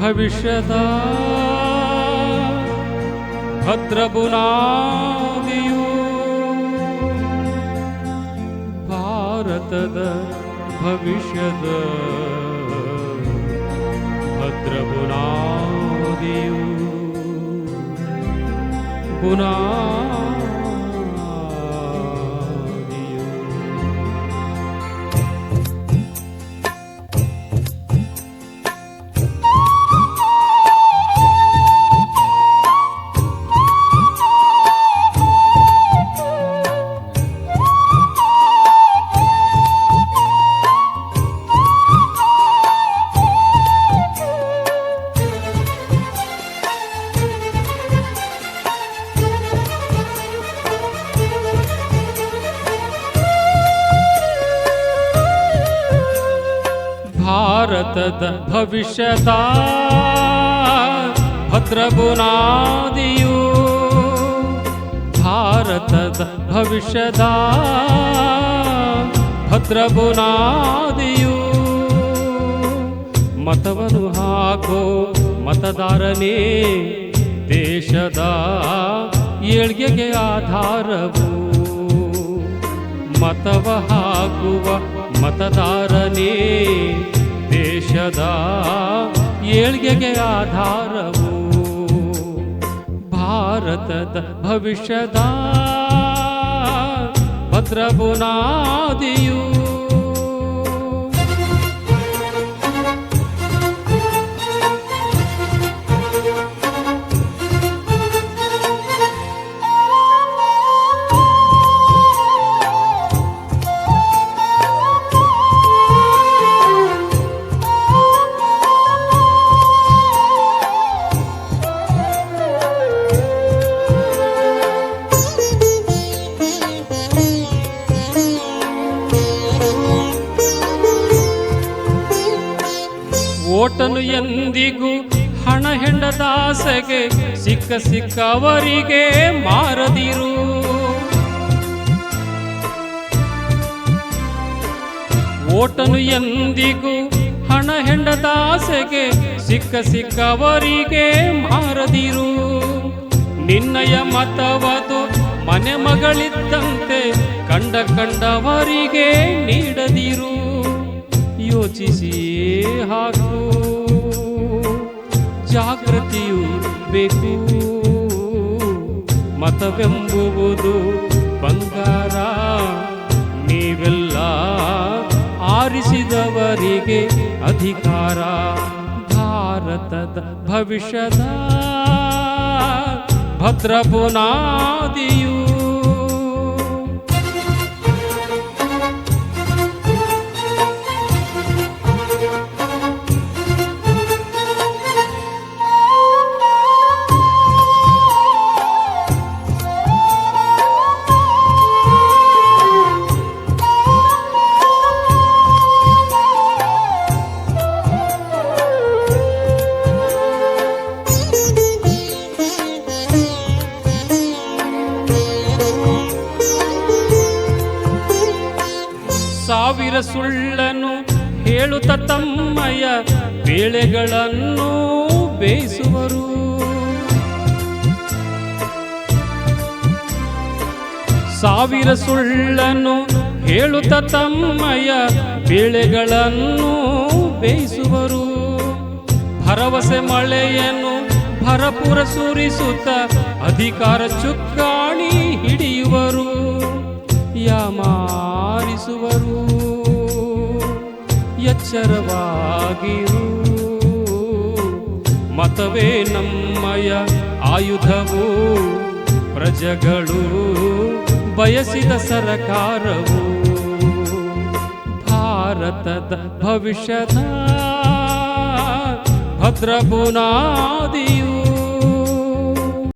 भविष्यत। भद्रगुनादियो भारतद भविष्यद भद्रगुनादियो पुना ಭಾರತದ ಭವಿಷ್ಯದ ಭದ್ರಬುನಾದಿಯು ಭಾರತದ ಭವಿಷ್ಯದ ಭದ್ರಬುನಾದಿಯು ಮತವನ್ನು ಹಾಕೋ ಮತದಾರನೇ, ದೇಶದ ಏಳ್ಗೆಗೆ ಆಧಾರವು. ಮತವ ಹಾಕುವ ಮತದಾರನೇ ದೇಶದ ಏಳ್ಗೆಗೆ ಆಧಾರವು ಭಾರತದ ಭವಿಷ್ಯದ ಭದ್ರಬುನಾದಿಯು ಓಟನು ಎಂದಿಗೂ ಹಣ ಹೆಂಡದಾಸೆಗೆ ಸಿಕ್ಕ ಸಿಕ್ಕವರಿಗೆ ಮಾರದಿರು. ಓಟನು ಎಂದಿಗೂ ಹಣ ಹೆಂಡದಾಸೆಗೆ ಸಿಕ್ಕ ಸಿಕ್ಕವರಿಗೆ ಮಾರದಿರು. ನಿನ್ನಯ ಮತವದು ಮನೆ ಮಗಳಿದ್ದಂತೆ ಕಂಡ ಕಂಡವರಿಗೆ ನೀಡದಿರು. ಯೋಚಿಸಿ ಹಾಕು ಜಾಗೃತಿಯು ಬೇಕು. ಮತವೆಂಬುವುದು ಬಂಗಾರ. ನೀವೆಲ್ಲ ಆರಿಸಿದವರಿಗೆ ಅಧಿಕಾರ. ಭಾರತದ ಭವಿಷ್ಯದ ಭದ್ರ ಬುನಾದಿಯು ಸುಳ್ಳನು ಹೇಳುತ್ತ ತಮ್ಮಯ ಬೇಳೆಗಳನ್ನು ಬೇಯಿಸುವರು. ಸಾವಿರ ಸುಳ್ಳನು ಹೇಳುತ್ತ ತಮ್ಮಯ ಬೇಳೆಗಳನ್ನು ಬೇಯಿಸುವರು. ಭರವಸೆ ಮಳೆಯನ್ನು ಭರಪುರ ಸುರಿಸುತ್ತ ಅಧಿಕಾರ ಚುಕ್ಕಾಣಿ ಹಿಡಿಯುವರು. ಯಾಮಾರಿಸುವರು. ಎಚ್ಚರವಾಗಿರು. ಮತವೇ ನಮ್ಮಯ ಆಯುಧವು ಪ್ರಜೆಗಳು ಬಯಸಿದ ಸರಕಾರವು. ಭಾರತದ ಭವಿಷ್ಯದ ಭದ್ರ ಬುನಾದಿಯು